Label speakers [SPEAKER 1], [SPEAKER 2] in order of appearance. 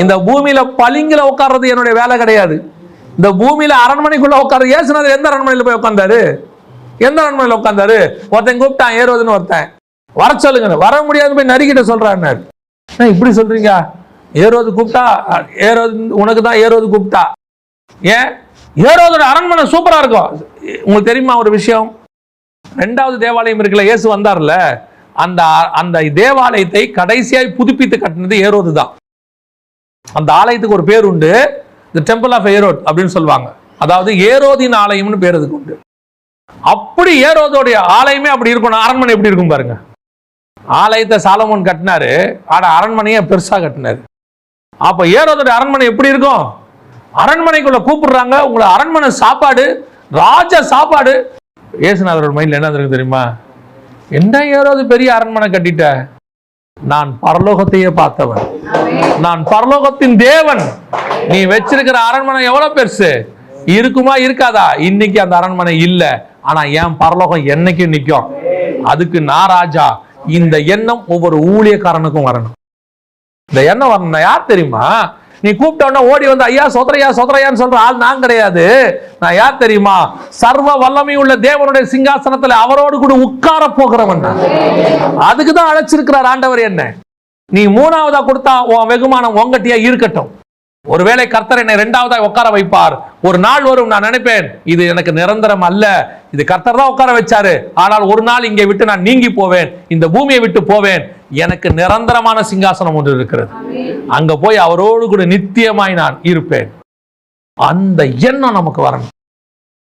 [SPEAKER 1] இந்த பூமியில பளிங்கில உட்கார்றது என்னுடைய வேலை கிடையாது. இந்த பூமியில அரண்மனைக்குள்ள உட்கார்றது ஏசுனது எந்த அரண்மனையில போய் உட்கார்ந்தாரு? எந்த அரண்மனையில உட்கார்ந்தாரு? ஒருத்தன் கூப்பிட்டான் ஏறுவதுன்னு ஒருத்தன். வர சொல்லுங்க வர முடியாது போய் நரிக்கிட்ட சொல்றாரு இப்படி சொல்றீங்க? ஏறுவது கூப்பிட்டா ஏறுவது உனக்கு தான் ஏறுவது கூப்பிட்டா. ஏன்? ஏரோதோட அரண்மனை சூப்பரா இருக்கும். உங்களுக்கு தெரியுமா ஒரு விஷயம்? ரெண்டாவது தேவாலயம் இருக்குல்ல இயேசு வந்தார்ல. அந்த அந்த தேவாலயத்தை கடைசியாய் புதுப்பித்து கட்டினது ஏரோது தான் அந்த ஆலயத்துக்கு ஒரு பேர் உண்டு. தி டெம்பிள் ஆஃப் ஏரோட் அப்படின்னு சொல்லுவாங்க. அதாவது ஏரோதின் ஆலயம்னு பேர் அதுக்கு உண்டு. அப்படி ஏரோதோடைய ஆலயமே அப்படி இருக்கணும். அரண்மனை எப்படி இருக்கும் பாருங்க. ஆலயத்தை சாலமோன் கட்டினாரு. ஆனா அரண்மனையை பெருசா கட்டினாரு. அப்ப ஏரோதோடைய அரண்மனை எப்படி இருக்கும்? அரண்மனைக்குள்ள கூப்பிடுறாங்க. உங்களை அரண்மனை சாப்பாடு ராஜ சாப்பாடு. ஏசுநாதரோட மைண்ட்ல என்ன இருக்கு தெரியுமா? என்ன ஏரோது பெரிய அரண்மனை கட்டிட்ட? நான் பரலோகத்தையே பார்த்தவன். நான் பரலோகத்தின் தேவன். நீ வச்சிருக்கிற அரண்மனை எவ்வளவு பெருசு? இருக்குமா இருக்காதா? இன்னைக்கு அந்த அரண்மனை இல்ல. ஆனா என் பரலோகம் என்னைக்கும் நிற்கும். அதுக்கு நான் ராஜா. இந்த எண்ணம் ஒவ்வொரு ஊழியக்காரனுக்கும் வரணும். இந்த எண்ணம் வரணும் யார் தெரியுமா? நீ கூப்பிட்ட உடனே ஓடி வந்து ஐயா சொதரையா சொதரையான்னு சொல்ற ஆள் நான் கிடையாது. நான் யார் தெரியுமா? சர்வ வல்லமை உள்ள தேவனுடைய சிங்காசனத்துல அவரோடு கூட உட்கார போகிறவன் நான். அதுக்கு தான் அழைச்சிருக்கிறார் ஆண்டவர் என்ன. நீ மூணாவதா கொடுத்தா உன் வெகுமானம் உங்கட்டியா இருக்கட்டும். ஒருவேளை கர்த்தர் என்னை இரண்டாவதா உட்கார வைப்பார். ஒரு நாள் வரும் நான் நினைப்பேன். இது எனக்கு நிரந்தரம் அல்ல. இது கர்த்தர் தான் உட்கார வச்சாரு. ஆனால் ஒரு நாள் இங்கே விட்டு நான் நீங்கி போவேன். இந்த பூமியை விட்டு போவேன். எனக்கு நிரந்தரமான சிங்காசனம் ஒன்று இருக்கிறது. அங்க போய் அவரோடு கூட நித்தியமாய் நான் இருப்பேன். அந்த எண்ணம் நமக்கு வரணும்.